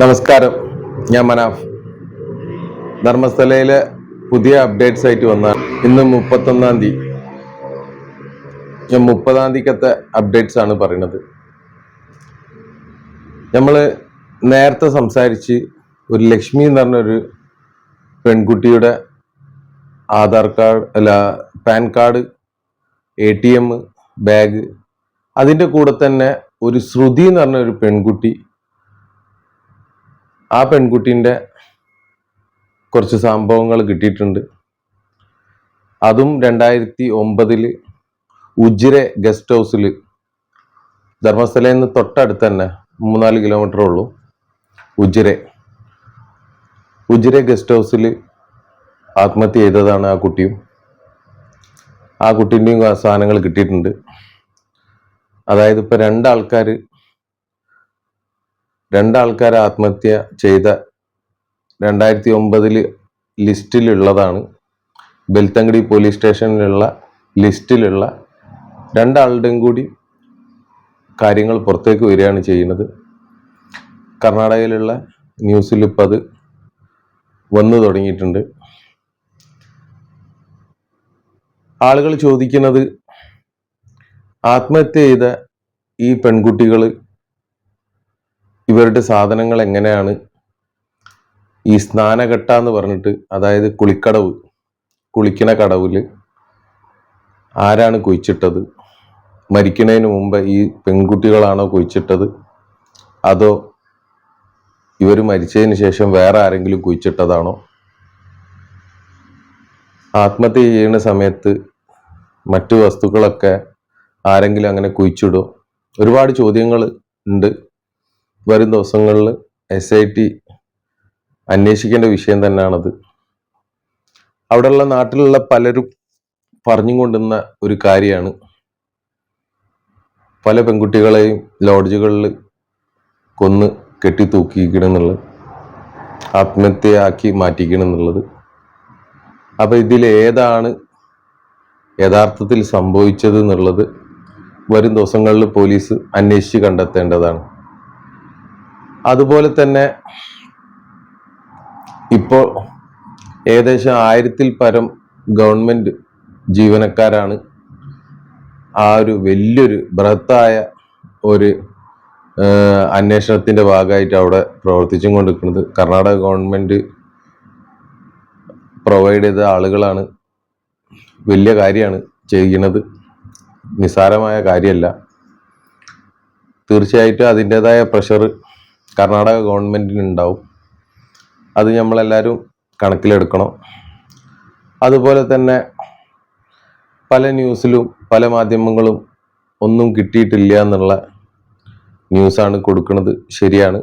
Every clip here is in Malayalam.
നമസ്കാരം. ഞാൻ മനാഫ്. ധർമ്മസ്ഥലയിലെ പുതിയ അപ്ഡേറ്റ്സ് ആയിട്ട് വന്ന ഇന്ന് മുപ്പത്തൊന്നാം തീയതി. ഞാൻ മുപ്പതാം തീയതിക്കത്തെ അപ്ഡേറ്റ്സ് ആണ് പറയുന്നത്. നമ്മൾ നേരത്തെ സംസാരിച്ച് ഒരു ലക്ഷ്മി എന്ന് പറഞ്ഞൊരു പെൺകുട്ടിയുടെ ആധാർ കാർഡ് അല്ല PAN card A T M bag അതിന്റെ കൂടെ തന്നെ ഒരു ശ്രുതി എന്ന് പറഞ്ഞ ഒരു പെൺകുട്ടി ആ പെൺകുട്ടീന്റെ കുറച്ച് സംഭവങ്ങൾ കിട്ടിയിട്ടുണ്ട്. അതും രണ്ടായിരത്തി ഒമ്പതിൽ ഉജിരെ ഗസ്റ്റ് ഹൗസിൽ ധർമ്മസ്ഥലയിൽ നിന്ന് തൊട്ടടുത്ത് തന്നെ മൂന്നാൽ കിലോമീറ്റർ ഉള്ളൂ ഉജിരെ ഉജിരെ ഗസ്റ്റ് ഹൗസിൽ ആത്മഹത്യ ചെയ്തതാണ് ആ കുട്ടിയും. ആ കുട്ടീന്റെയും സാധനങ്ങൾ കിട്ടിയിട്ടുണ്ട്. അതായത് ഇപ്പോൾ രണ്ടാൾക്കാർ രണ്ടാൾക്കാർ ആത്മഹത്യ ചെയ്ത രണ്ടായിരത്തി ഒമ്പതിൽ ലിസ്റ്റിലുള്ളതാണ്. ബെൽത്തങ്കടി പോലീസ് സ്റ്റേഷനിലുള്ള ലിസ്റ്റിലുള്ള രണ്ടാളുടെയും കൂടി കാര്യങ്ങൾ പുറത്തേക്ക് വരികയാണ് ചെയ്യുന്നത്. കർണാടകയിലുള്ള ന്യൂസിൽ ഇപ്പം അത് വന്നു തുടങ്ങിയിട്ടുണ്ട്. ആളുകൾ ചോദിക്കുന്നത് ആത്മഹത്യ ചെയ്ത ഈ പെൺകുട്ടികൾ ഇവരുടെ സാധനങ്ങൾ എങ്ങനെയാണ്? ഈ സ്നാനഘട്ട എന്ന് പറഞ്ഞിട്ട് അതായത് കുളിക്കടവ് കുളിക്കണ കടവിൽ ആരാണ് കുഴിച്ചിട്ടത്? മരിക്കുന്നതിന് മുമ്പ് ഈ പെൺകുട്ടികളാണോ കുഴിച്ചിട്ടത്? അതോ ഇവർ മരിച്ചതിന് ശേഷം വേറെ ആരെങ്കിലും കുഴിച്ചിട്ടതാണോ? ആത്മഹത്യ ചെയ്യുന്ന സമയത്ത് മറ്റു വസ്തുക്കളൊക്കെ ആരെങ്കിലും അങ്ങനെ കുഴിച്ചിടോ ഒരുപാട് ചോദ്യങ്ങൾ ഉണ്ട്. വരും ദിവസങ്ങളിൽ എസ് ഐ ടി അന്വേഷിക്കേണ്ട വിഷയം തന്നെയാണത്. അവിടെയുള്ള നാട്ടിലുള്ള പലരും പറഞ്ഞു കൊണ്ടുന്ന ഒരു കാര്യമാണ്. പല പെൺകുട്ടികളെയും ലോഡ്ജുകളിൽ കൊന്ന് കെട്ടി തൂക്കിക്കണമെന്നുള്ളത് ആത്മഹത്യയാക്കി മാറ്റിക്കണമെന്നുള്ളത് അപ്പം ഇതിൽ ഏതാണ് യഥാർത്ഥത്തിൽ സംഭവിച്ചത് എന്നുള്ളത് വരും ദിവസങ്ങളിൽ പോലീസ് അന്വേഷിച്ച് കണ്ടെത്തേണ്ടതാണ്. അതുപോലെ തന്നെ ഇപ്പോൾ ഏകദേശം ആയിരത്തിൽ പരം ഗവൺമെന്റ് ജീവനക്കാരാണ് ആ ഒരു വലിയൊരു ബൃഹത്തായ ഒരു അന്വേഷണത്തിന്റെ ഭാഗമായിട്ട് അവിടെ പ്രവർത്തിച്ചും കൊണ്ടിരിക്കുന്നത്. കർണാടക ഗവൺമെന്റ് പ്രൊവൈഡ് ചെയ്ത ആളുകളാണ്. വലിയ കാര്യമാണ് ചെയ്യുന്നത്. നിസ്സാരമായ കാര്യമല്ല. തീർച്ചയായിട്ടും അതിന്റെതായ പ്രഷർ കർണാടക ഗവൺമെന്റിനുണ്ടാവും അത് നമ്മളെല്ലാവരും കണക്കിലെടുക്കണം. അതുപോലെ തന്നെ പല ന്യൂസിലും പല മാധ്യമങ്ങളും ഒന്നും കിട്ടിയിട്ടില്ല എന്നുള്ള ന്യൂസാണ് കൊടുക്കുന്നത്. ശരിയാണ്.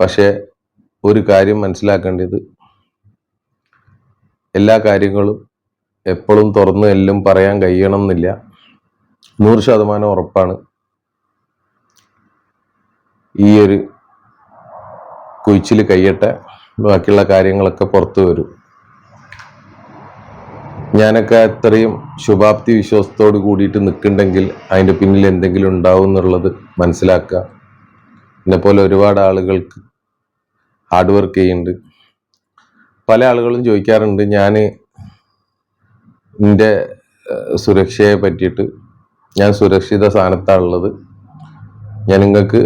പക്ഷേ ഒരു കാര്യം മനസ്സിലാക്കേണ്ടത് എല്ലാ കാര്യങ്ങളും എപ്പോഴും തുറന്ന് എല്ലാം പറയാൻ കഴിയണം എന്നില്ല. നൂറ് ശതമാനം ഉറപ്പാണ്. ഈ ഒരു കുഴിച്ചിൽ കഴിയട്ടെ ബാക്കിയുള്ള കാര്യങ്ങളൊക്കെ പുറത്തു വരും. ഞാനൊക്കെ അത്രയും ശുഭാപ്തി വിശ്വാസത്തോട് കൂടിയിട്ട് നിൽക്കുന്നുണ്ടെങ്കിൽ അതിന്റെ പിന്നിൽ എന്തെങ്കിലും ഉണ്ടാവും എന്നുള്ളത് മനസ്സിലാക്കുക. എന്നെ പോലെ ഒരുപാട് ആളുകൾക്ക് ഹാർഡ് വർക്ക് ചെയ്യുന്നുണ്ട്. പല ആളുകളും ചോദിക്കാറുണ്ട് ഞാൻ എന്റെ സുരക്ഷയെ പറ്റിയിട്ട് ഞാൻ സുരക്ഷിത സ്ഥാനത്താണുള്ളത്. ഞാൻ നിങ്ങൾക്ക്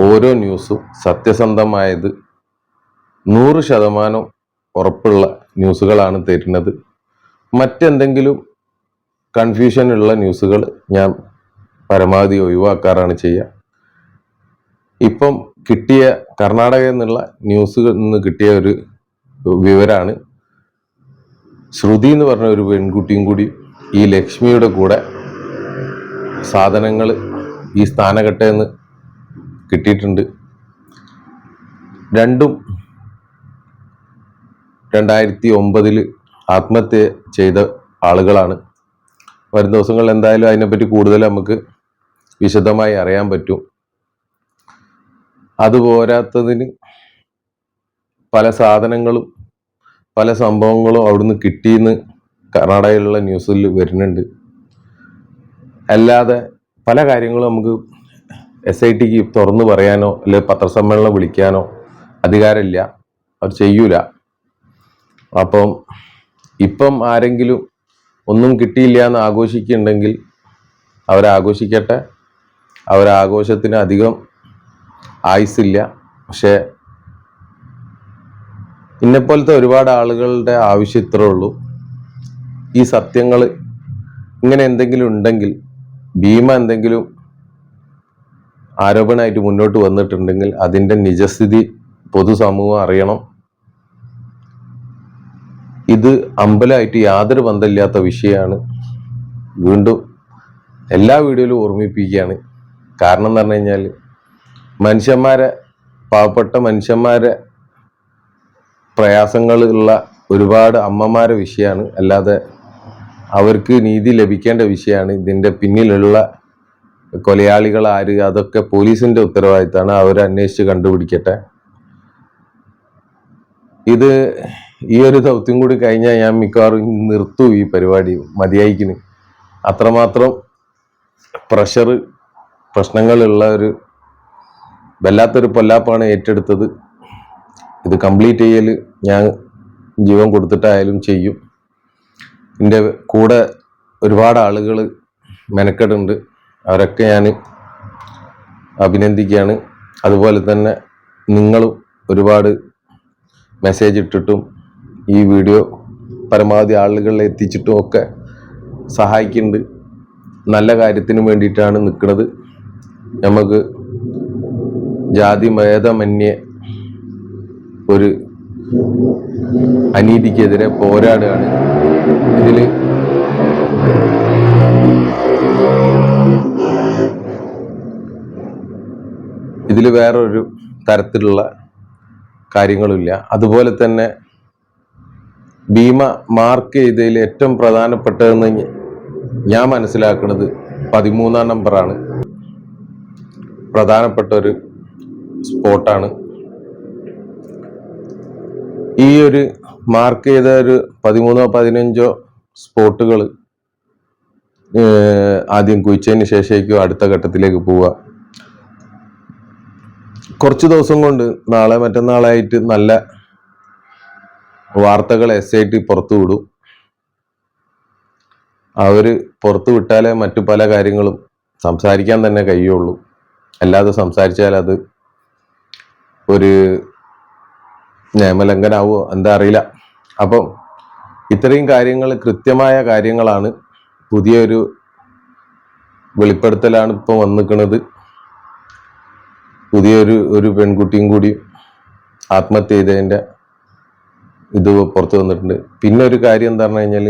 ഓരോ ന്യൂസും സത്യസന്ധമായത് നൂറ് ശതമാനം ഉറപ്പുള്ള ന്യൂസുകളാണ് തരുന്നത്. മറ്റെന്തെങ്കിലും കൺഫ്യൂഷനുള്ള ന്യൂസുകൾ ഞാൻ പരമാവധി ഒഴിവാക്കാറാണ് ചെയ്യുക. ഇപ്പം കിട്ടിയ കർണാടകയിൽ നിന്നുള്ള ന്യൂസുകളിൽ നിന്ന് കിട്ടിയ ഒരു വിവരാണ്. ശ്രുതി എന്ന് പറഞ്ഞ ഒരു പെൺകുട്ടിയും കൂടി ഈ ലക്ഷ്മിയുടെ കൂടെ സാധനങ്ങൾ ഈ സ്ഥാനഘട്ടയിൽ നിന്ന് കിട്ടിയിട്ടുണ്ട്. രണ്ടും രണ്ടായിരത്തി ഒമ്പതിൽ ആത്മഹത്യ ചെയ്ത ആളുകളാണ്. വരും ദിവസങ്ങളിൽ എന്തായാലും അതിനെപ്പറ്റി കൂടുതൽ നമുക്ക് വിശദമായി അറിയാൻ പറ്റും. അത് പോരാത്തതിന് പല സാധനങ്ങളും പല സംഭവങ്ങളും അവിടുന്ന് കിട്ടിയെന്ന് കർണാടകയിലുള്ള ന്യൂസിൽ വരുന്നുണ്ട്. അല്ലാതെ പല കാര്യങ്ങളും നമുക്ക് എസ് ഐ ടിക്ക് തുറന്നു പറയാനോ അല്ലെങ്കിൽ പത്രസമ്മേളനം വിളിക്കാനോ അധികാരമില്ല. അവർ ചെയ്യൂല. അപ്പം ഇപ്പം ആരെങ്കിലും ഒന്നും കിട്ടിയില്ല എന്ന് ആഘോഷിക്കുന്നുണ്ടെങ്കിൽ അവരാഘോഷിക്കട്ടെ അവരാഘോഷത്തിന് അധികം ആയുസില്ല പക്ഷേ ഇന്നെപ്പോലത്തെ ഒരുപാട് ആളുകളുടെ ആവശ്യം ഇത്രേ ഉള്ളൂ. ഈ സത്യങ്ങൾ ഇങ്ങനെ എന്തെങ്കിലും ഉണ്ടെങ്കിൽ ഭീമ എന്തെങ്കിലും ആരോപണമായിട്ട് മുന്നോട്ട് വന്നിട്ടുണ്ടെങ്കിൽ അതിന്റെ നിജസ്ഥിതി പൊതുസമൂഹം അറിയണം. ഇത് അമ്പലമായിട്ട് യാതൊരു ബന്ധമില്ലാത്ത വിഷയമാണ്. വീണ്ടും എല്ലാ വീഡിയോയിലും ഓർമ്മിപ്പിക്കുകയാണ്. കാരണം എന്ന് പറഞ്ഞു കഴിഞ്ഞാൽ മനുഷ്യന്മാരെ പാവപ്പെട്ട മനുഷ്യന്മാരെ പ്രയാസങ്ങളുള്ള ഒരുപാട് അമ്മമാരെ വിഷയമാണ്. അല്ലാതെ അവർക്ക് നീതി ലഭിക്കേണ്ട വിഷയമാണ്. ഇതിന്റെ പിന്നിലുള്ള കൊലയാളികൾ ആര് അതൊക്കെ പോലീസിന്റെ ഉത്തരവാദിത്തമാണ് അവർ അന്വേഷിച്ച് കണ്ടുപിടിക്കട്ടെ. ഇത് ഈ ഒരു ദൗത്യം കൂടി കഴിഞ്ഞാൽ ഞാൻ മിക്കവാറും നിർത്തും ഈ പരിപാടി മതിയായിക്കിന്. അത്രമാത്രം പ്രഷർ പ്രശ്നങ്ങളുള്ള ഒരു വല്ലാത്തൊരു പൊല്ലാപ്പാണ് ഏറ്റെടുത്തത്. ഇത് കംപ്ലീറ്റ് ചെയ്യൽ ഞാൻ ജീവൻ കൊടുത്തിട്ടായാലും ചെയ്യും. എന്റെ കൂടെ ഒരുപാട് ആളുകൾ മെനക്കെടുണ്ട്. അവരൊക്കെ ഞാൻ അഭിനന്ദിക്കുകയാണ്. അതുപോലെ തന്നെ നിങ്ങളും ഒരുപാട് മെസ്സേജ് ഇട്ടിട്ടും ഈ വീഡിയോ പരമാവധി ആളുകളിൽ എത്തിച്ചിട്ടും ഒക്കെ സഹായിക്കുന്നുണ്ട്. നല്ല കാര്യത്തിന് വേണ്ടിയിട്ടാണ് നിൽക്കുന്നത്. നമുക്ക് ജാതി ഭേദമന്യേ ഒരു അനീതിക്കെതിരെ പോരാടുകയാണ്. ഇതിൽ ഇതിൽ വേറൊരു തരത്തിലുള്ള കാര്യങ്ങളില്ല അതുപോലെ തന്നെ ഭീമ മാർക്ക് ചെയ്തതിൽ ഏറ്റവും പ്രധാനപ്പെട്ടതെന്ന് ഞാൻ മനസ്സിലാക്കുന്നത് പതിമൂന്നാം നമ്പറാണ് പ്രധാനപ്പെട്ട ഒരു സ്പോട്ടാണ് ഈ ഒരു മാർക്ക് ചെയ്ത ഒരു പതിമൂന്നോ പതിനഞ്ചോ സ്പോട്ടുകൾ ആദ്യം കുഴിച്ചതിന് ശേഷമായിരിക്കും അടുത്ത ഘട്ടത്തിലേക്ക് പോവുക. കുറച്ച് ദിവസം കൊണ്ട് നാളെ മറ്റന്നാളായിട്ട് നല്ല വാർത്തകൾ എസ് ഐ ടി പുറത്തു വിടും. അവർ പുറത്തു വിട്ടാലേ മറ്റു പല കാര്യങ്ങളും സംസാരിക്കാൻ തന്നെ കഴിയുള്ളൂ. അല്ലാതെ സംസാരിച്ചാൽ അത് ഒരു നിയമലംഘനാവോ എന്താ അറിയില്ല. അപ്പം ഇത്രയും കാര്യങ്ങൾ കൃത്യമായ കാര്യങ്ങളാണ് പുതിയൊരു വെളിപ്പെടുത്തലാണ് ഇപ്പോൾ വന്നിക്കുന്നത് പുതിയൊരു ഒരു പെൺകുട്ടിയും കൂടി ആത്മഹത്യ ചെയ്തതിന്റെ ഇത് പുറത്തു വന്നിട്ടുണ്ട്. പിന്നെ ഒരു കാര്യം എന്താ പറഞ്ഞു കഴിഞ്ഞാൽ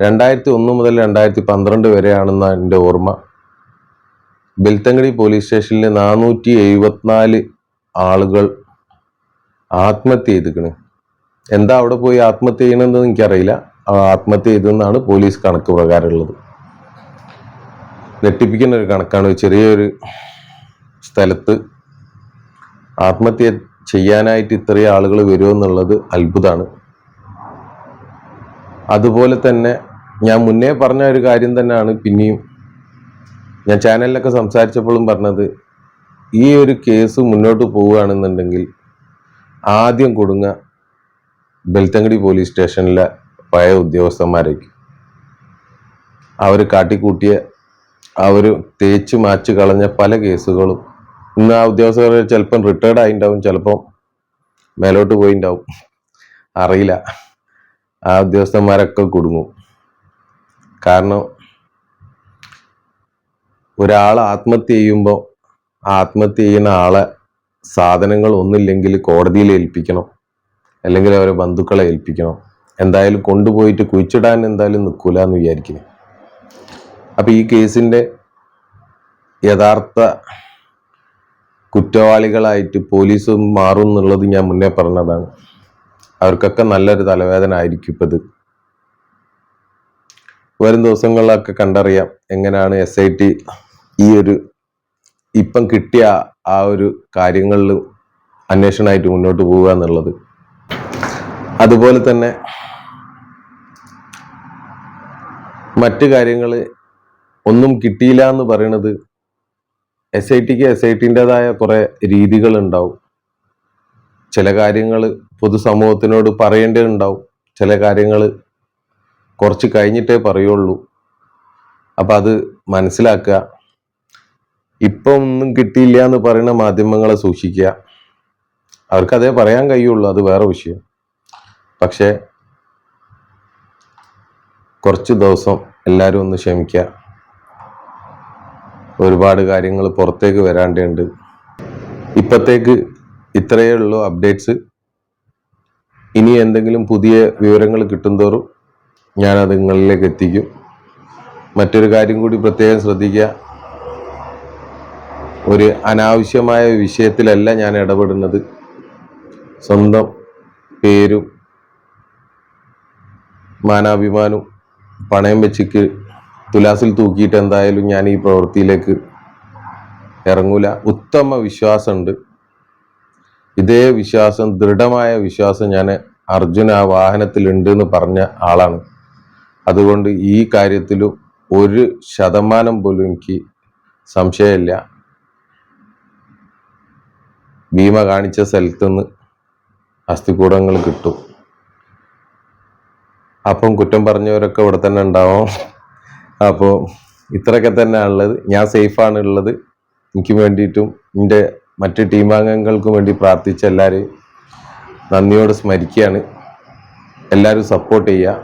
രണ്ടായിരത്തി ഒന്ന് മുതൽ രണ്ടായിരത്തി പന്ത്രണ്ട് വരെയാണെന്ന എന്റെ ഓർമ്മ. ബെൽത്തങ്കടി പോലീസ് സ്റ്റേഷനിൽ നാനൂറ്റി എഴുപത്തിനാല് ആളുകൾ ആത്മഹത്യ ചെയ്തിക്കണ് എന്താ അവിടെ പോയി ആത്മഹത്യ ചെയ്യണമെന്ന് എനിക്കറിയില്ല. ആത്മഹത്യ ചെയ്തെന്നാണ് പോലീസ് കണക്ക് പ്രകാരമുള്ളത്. ഞെട്ടിപ്പിക്കുന്ന ഒരു കണക്കാണ്. ചെറിയൊരു സ്ഥലത്ത് ആത്മഹത്യ ചെയ്യാനായിട്ട് ഇത്രയും ആളുകൾ വരുമെന്നുള്ളത് അത്ഭുതമാണ് അതുപോലെ തന്നെ ഞാൻ മുന്നേ പറഞ്ഞ ഒരു കാര്യം തന്നെയാണ് പിന്നെയും. ഞാൻ ചാനലിലൊക്കെ സംസാരിച്ചപ്പോഴും പറഞ്ഞത് ഈ ഒരു കേസ് മുന്നോട്ട് പോവുകയാണെന്നുണ്ടെങ്കിൽ ആദ്യം കൊടുങ്ങ ബെൽത്തങ്കടി പോലീസ് സ്റ്റേഷനിലെ പഴയ ഉദ്യോഗസ്ഥന്മാരേക്ക്. അവർ കാട്ടിക്കൂട്ടിയ അവർ തേച്ച് മാച്ച് കളഞ്ഞ പല കേസുകളും ഇന്ന് ആ ഉദ്യോഗസ്ഥർ ചിലപ്പം റിട്ടയർഡ് ആയിണ്ടാവും ചിലപ്പം മേലോട്ട് പോയിണ്ടാവും. അറിയില്ല. ആ ഉദ്യോഗസ്ഥന്മാരൊക്കെ കുടുങ്ങും. കാരണം ഒരാൾ ആത്മഹത്യ ചെയ്യുമ്പോൾ ആത്മഹത്യ ചെയ്യുന്ന ആളെ സാധനങ്ങൾ ഒന്നില്ലെങ്കിൽ കോടതിയിൽ ഏൽപ്പിക്കണം. അല്ലെങ്കിൽ അവരെ ബന്ധുക്കളെ ഏൽപ്പിക്കണം. എന്തായാലും കൊണ്ടുപോയിട്ട് കുഴിച്ചിടാൻ എന്തായാലും നിൽക്കൂല എന്ന് വിചാരിക്കുന്നു. അപ്പം ഈ കേസിന്റെ യഥാർത്ഥ കുറ്റവാളികളായിട്ട് പോലീസ് മാറും എന്നുള്ളത് ഞാൻ മുന്നേ പറഞ്ഞതാണ്. അവർക്കൊക്കെ നല്ലൊരു തലവേദന ആയിരിക്കും ഇപ്പത്. വരും ദിവസങ്ങളിലൊക്കെ കണ്ടറിയാം എങ്ങനെയാണ് എസ് ഐ ടി ഈ ഒരു ഇപ്പം കിട്ടിയ ആ ഒരു കാര്യങ്ങളിൽ അന്വേഷണമായിട്ട് മുന്നോട്ട് പോവുക എന്നുള്ളത്. അതുപോലെ തന്നെ മറ്റു കാര്യങ്ങൾ ഒന്നും കിട്ടിയില്ല എന്ന് പറയണത് എസ് ഐ ടിക്ക് എസ് ഐ ടിന്റെതായ കുറേ രീതികളുണ്ടാവും. ചില കാര്യങ്ങൾ പൊതുസമൂഹത്തിനോട് പറയേണ്ടതുണ്ടാവും. ചില കാര്യങ്ങൾ കുറച്ച് കഴിഞ്ഞിട്ടേ പറയുള്ളൂ. അപ്പം അത് മനസ്സിലാക്കുക. ഇപ്പം ഒന്നും കിട്ടിയില്ല എന്ന് പറയുന്ന മാധ്യമങ്ങളെ സൂക്ഷിക്കുക. അവർക്കതേ പറയാൻ കഴിയുള്ളൂ. അത് വേറെ വിഷയം. പക്ഷേ കുറച്ച് ദിവസം എല്ലാവരും ഒന്ന് ക്ഷമിക്കുക. ഒരുപാട് കാര്യങ്ങൾ പുറത്തേക്ക് വരാണ്ടുണ്ട്. ഇപ്പത്തേക്ക് ഇത്രയേ ഉള്ളൂ അപ്ഡേറ്റ്സ്. ഇനി എന്തെങ്കിലും പുതിയ വിവരങ്ങൾ കിട്ടുന്തോറും ഞാനത് നിങ്ങളിലേക്ക് എത്തിക്കും. മറ്റൊരു കാര്യം കൂടി പ്രത്യേകം ശ്രദ്ധിക്കുക. ഒരു അനാവശ്യമായ വിഷയത്തിലല്ല ഞാൻ ഇടപെടുന്നത്. സ്വന്തം പേരും മാനാഭിമാനവും പണയം വെച്ചിക്ക് തുലാസിൽ തൂക്കിയിട്ട് എന്തായാലും ഞാൻ ഈ പ്രവൃത്തിയിലേക്ക് ഇറങ്ങൂല. ഉത്തമ വിശ്വാസമുണ്ട്. ഇതേ വിശ്വാസം ദൃഢമായ വിശ്വാസം ഞാൻ അർജുന ആ വാഹനത്തിലുണ്ട് എന്ന് പറഞ്ഞ ആളാണ്. അതുകൊണ്ട് ഈ കാര്യത്തിലും ഒരു ശതമാനം പോലും എനിക്ക് സംശയമില്ല. ഭീമ കാണിച്ച സ്ഥലത്തുനിന്ന് അസ്ഥികൂടങ്ങൾ കിട്ടും. അപ്പം കുറ്റം പറഞ്ഞവരൊക്കെ ഇവിടെ തന്നെ ഉണ്ടാവും. അപ്പോൾ ഇത്രയൊക്കെ തന്നെയാണ് ഉള്ളത് ഞാൻ സേഫാണ് ഉള്ളത് എനിക്ക് വേണ്ടിയിട്ടും എന്റെ മറ്റ് ടീമാംഗങ്ങൾക്കും വേണ്ടി പ്രാർത്ഥിച്ച എല്ലാവരെയും നന്ദിയോട് സ്മരിക്കുകയാണ്. എല്ലാവരും സപ്പോർട്ട് ചെയ്യുക.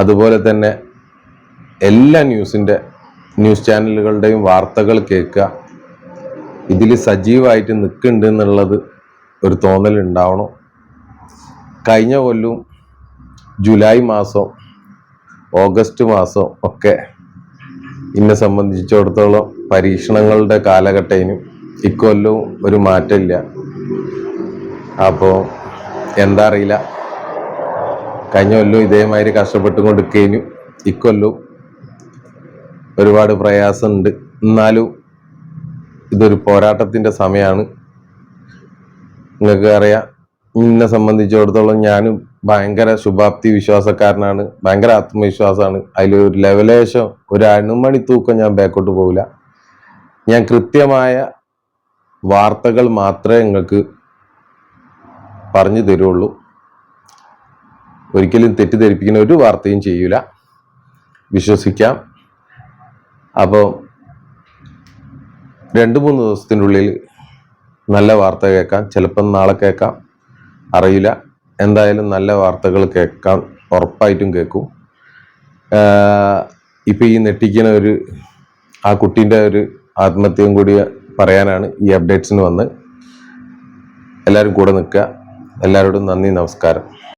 അതുപോലെ തന്നെ എല്ലാ ന്യൂസിന്റെ ന്യൂസ് ചാനലുകളുടെയും വാർത്തകൾ കേൾക്കുക. ഇതിൽ സജീവമായിട്ട് നിൽക്കുന്നുണ്ട് എന്നുള്ളത് ഒരു തോന്നലുണ്ടാവണം. കഴിഞ്ഞ കൊല്ലം ജൂലൈ മാസം ഓഗസ്റ്റ് മാസം ഒക്കെ എന്നെ സംബന്ധിച്ചിടത്തോളം പരീക്ഷണങ്ങളുടെ കാലഘട്ടത്തിനും ഇക്കൊല്ലവും ഒരു മാറ്റമില്ല. അപ്പോൾ എന്താ അറിയില്ല. കഴിഞ്ഞ കൊല്ലവും ഇതേമാതിരി കഷ്ടപ്പെട്ടുകൊണ്ടിരിക്കുന്നതിനും ഇക്കൊല്ലവും ഒരുപാട് പ്രയാസമുണ്ട്. എന്നാലും ഇതൊരു പോരാട്ടത്തിന്റെ സമയമാണ്. നിങ്ങൾക്ക് അറിയാം എന്നെ സംബന്ധിച്ചിടത്തോളം ഞാനും ഭയങ്കര ശുഭാപ്തി വിശ്വാസക്കാരനാണ് ഭയങ്കര ആത്മവിശ്വാസമാണ്. അതിലൊരു ലെവലേശം ഒരു അണുമണി തൂക്കം ഞാൻ ബാക്കോട്ട് പോകില്ല ഞാൻ കൃത്യമായ വാർത്തകൾ മാത്രമേ നിങ്ങൾക്ക് പറഞ്ഞു തരുള്ളൂ. ഒരിക്കലും തെറ്റിദ്ധരിപ്പിക്കുന്ന ഒരു വാർത്തയും ചെയ്യൂല. വിശ്വസിക്കാം. അപ്പോൾ രണ്ട് മൂന്ന് ദിവസത്തിനുള്ളിൽ നല്ല വാർത്ത കേൾക്കാം. ചിലപ്പം നാളെ കേൾക്കാം. അറിയില്ല. എന്തായാലും നല്ല വാർത്തകൾ കേൾക്കാൻ ഉറപ്പായിട്ടും കേൾക്കും. ഇപ്പം ഈ നെട്ടിക്കുന്ന ഒരു ആ കുട്ടീന്റെ ഒരു ആത്മഹത്യയും കൂടി പറയാനാണ് ഈ അപ്ഡേറ്റ്സിന് വന്ന്. എല്ലാവരും കൂടെ നിൽക്കുക. എല്ലാവരോടും നന്ദി നമസ്കാരം.